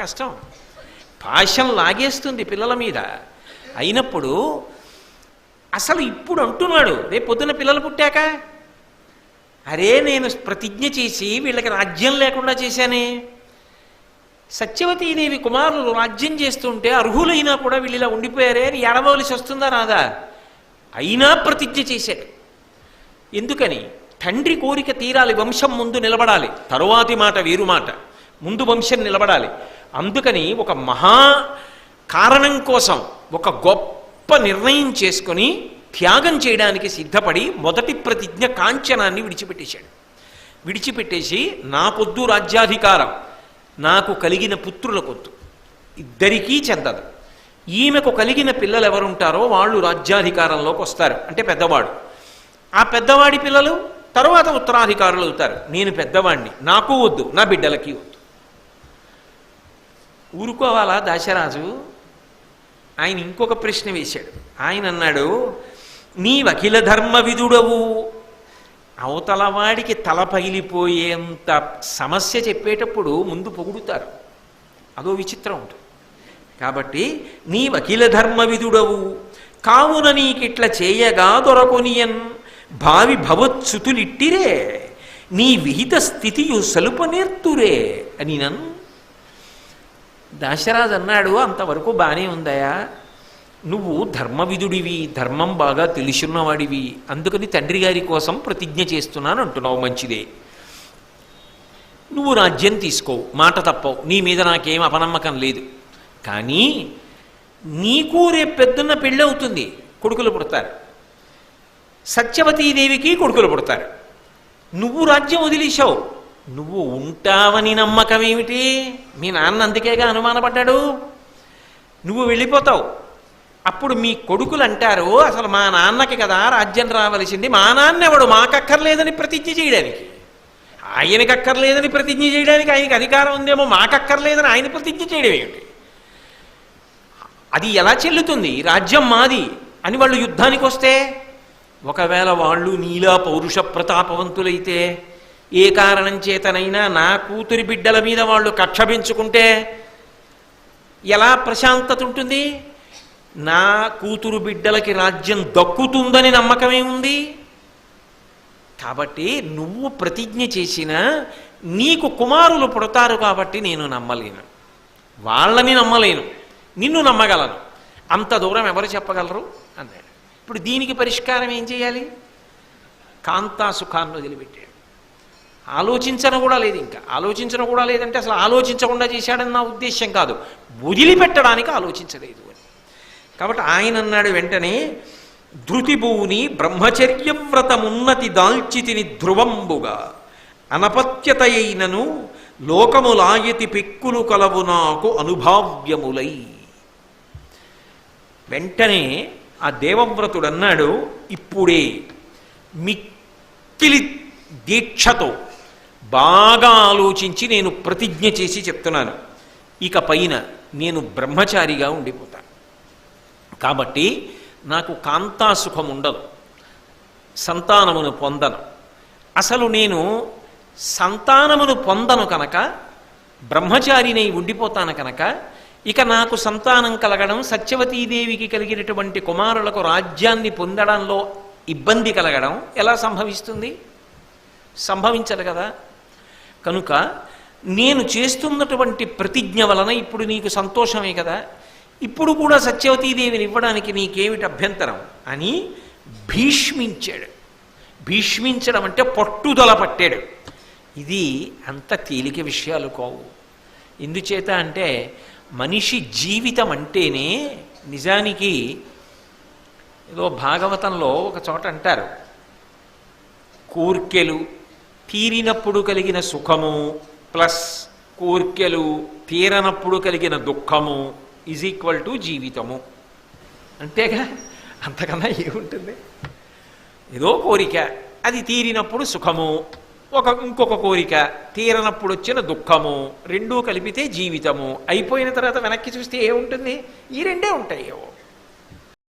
కష్టం. పాశం లాగేస్తుంది పిల్లల మీద. అయినప్పుడు అసలు ఇప్పుడు అంటున్నాడు రేపు పొద్దున పిల్లలు పుట్టాక? అరే నేను ప్రతిజ్ఞ చేసి వీళ్ళకి రాజ్యం లేకుండా చేశానే. సత్యవతీదేవి కుమారులు రాజ్యం చేస్తుంటే అర్హులైనా కూడా వీళ్ళు ఇలా ఉండిపోయారే అని ఎడవలసి వస్తుందా రాదా? అయినా ప్రతిజ్ఞ చేశాడు. ఎందుకని? తండ్రి కోరిక తీరాలి వంశం ముందు నిలబడాలి. తరువాతి మాట వేరు మాట. ముందు వంశం నిలబడాలి. అందుకని ఒక మహా కారణం కోసం ఒక గొప్ప నిర్ణయం చేసుకొని త్యాగం చేయడానికి సిద్ధపడి మొదటి ప్రతిజ్ఞ కాంచనాన్ని విడిచిపెట్టేశాడు. విడిచిపెట్టేసి నాకొద్దు రాజ్యాధికారం నాకు కలిగిన పుత్రులకొద్దు ఇద్దరికీ చెందదు. ఈమెకు కలిగిన పిల్లలు ఎవరుంటారో వాళ్ళు రాజ్యాధికారంలోకి వస్తారు. అంటే పెద్దవాడు. ఆ పెద్దవాడి పిల్లలు తరువాత ఉత్తరాధికారులు అవుతారు. నేను పెద్దవాడిని నాకు వద్దు నా బిడ్డలకి వద్దు. ఊరుకోవాలా దాశరాజు? ఆయన ఇంకొక ప్రశ్న వేశాడు. ఆయన అన్నాడు నీ వకీల ధర్మ విధుడవు. అవతలవాడికి తల పగిలిపోయేంత సమస్య చెప్పేటప్పుడు ముందు పొగుడుతారు. అదో విచిత్రం ఉంటుంది. కాబట్టి నీ వకీల ధర్మ విధుడవు. కావున నీకిట్ల చేయగా దొరకొనియన్. భావి భవత్సుతులిట్టిరే. నీ విహిత స్థితియు సలుపనేర్తురే అని నన్ను దాశరాజు అన్నాడు అంతవరకు బాగానే ఉందయా? నువ్వు ధర్మవిధుడివి ధర్మం బాగా తెలుసున్నవాడివి అందుకని తండ్రి గారి కోసం ప్రతిజ్ఞ చేస్తున్నాను అంటున్నావు మంచిదే. నువ్వు రాజ్యం తీసుకో మాట తప్పవు నీ మీద నాకేం అపనమ్మకం లేదు. కానీ నీకు రేపు పెద్దన్న పెళ్ళి అవుతుంది కొడుకులు పుడతారు. సత్యవతీదేవికి కొడుకులు పుడతారు. నువ్వు రాజ్యం వదిలేశావు నువ్వు ఉంటావని నమ్మకం ఏమిటి? మీ నాన్న అందుకేగా అనుమానపడ్డాడు? నువ్వు వెళ్ళిపోతావు. అప్పుడు మీ కొడుకులు అంటారు అసలు మా నాన్నకి కదా రాజ్యం రావలసింది. మా నాన్న ఎవడు మాకక్కర్లేదని ప్రతిజ్ఞ చేయడానికి. ఆయనకి అక్కర్లేదని ప్రతిజ్ఞ చేయడానికి ఆయనకి అధికారం ఉందేమో మాకక్కర్లేదని ఆయన ప్రతిజ్ఞ చేయడం ఏమిటి? అది ఎలా చెల్లుతుంది? రాజ్యం మాది అని వాళ్ళు యుద్ధానికి వస్తే ఒకవేళ వాళ్ళు నీలా పౌరుష ప్రతాపవంతులైతే ఏ కారణం చేతనైనా నా కూతురి బిడ్డల మీద వాళ్ళు కక్ష పెంచుకుంటే ఎలా ప్రశాంతత ఉంటుంది? నా కూతురు బిడ్డలకి రాజ్యం దక్కుతుందని నమ్మకమే ఉంది. కాబట్టి నువ్వు ప్రతిజ్ఞ చేసినా నీకు కుమారులు పుడతారు కాబట్టి నేను నమ్మలేను. వాళ్ళని నమ్మలేను. నిన్ను నమ్మగలను. అంత దూరం ఎవరు చెప్పగలరు? అన్నాడు. ఇప్పుడు దీనికి పరిష్కారం ఏం చేయాలి? కాంతా సుఖాన్ని వదిలిపెట్టాడు ఆలోచించను కూడా లేదు ఇంకా. ఆలోచించను కూడా లేదంటే అసలు ఆలోచించకుండా చేశాడని నా ఉద్దేశ్యం కాదు. వదిలిపెట్టడానికి ఆలోచించలేదు అని. కాబట్టి ఆయన అన్నాడు వెంటనే ధృతిభూని బ్రహ్మచర్యవ్రతమున్నతి దాల్చితిని ధ్రువంబుగా. అనపత్యతయైనను లోకములాయతి పెక్కులు కలవు నాకు అనుభావ్యములై. వెంటనే ఆ దేవవ్రతుడు అన్నాడు ఇప్పుడే మిక్కిలి దీక్షతో బాగా ఆలోచించి నేను ప్రతిజ్ఞ చేసి చెప్తున్నాను. ఇక పైన నేను బ్రహ్మచారిగా ఉండిపోతాను. కాబట్టి నాకు కాంతాసుఖం ఉండదు. సంతానమును పొందను. అసలు నేను సంతానమును పొందను కనుక బ్రహ్మచారినై ఉండిపోతాను కనుక ఇక నాకు సంతానం కలగడం సత్యవతీదేవికి కలిగినటువంటి కుమారులకు రాజ్యాన్ని పొందడంలో ఇబ్బంది కలగడం ఎలా సంభవిస్తుంది? సంభవించదు కదా. కనుక నేను చేస్తున్నటువంటి ప్రతిజ్ఞ వలన ఇప్పుడు నీకు సంతోషమే కదా. ఇప్పుడు కూడా సత్యవతీదేవిని ఇవ్వడానికి నీకేమిటి అభ్యంతరం? అని భీష్మించాడు. భీష్మించడం అంటే పట్టుదల పట్టాడు. ఇది అంత తేలిక విషయాలు కావు. ఎందుచేత అంటే మనిషి జీవితం అంటేనే నిజానికి ఏదో భాగవతంలో ఒక చోట అంటారు. కోర్కెలు తీరినప్పుడు కలిగిన సుఖము ప్లస్ కోర్కెలు తీరనప్పుడు కలిగిన దుఃఖము ఈజ్ ఈక్వల్ టు జీవితము. అంతేగా? అంతకన్నా ఏముంటుంది? ఏదో కోరిక. అది తీరినప్పుడు సుఖము ఒక ఇంకొక కోరిక. తీరనప్పుడు వచ్చిన దుఃఖము రెండూ కలిపితే జీవితము. అయిపోయిన తర్వాత వెనక్కి చూస్తే ఏముంటుంది? ఈ రెండే ఉంటాయి ఏవో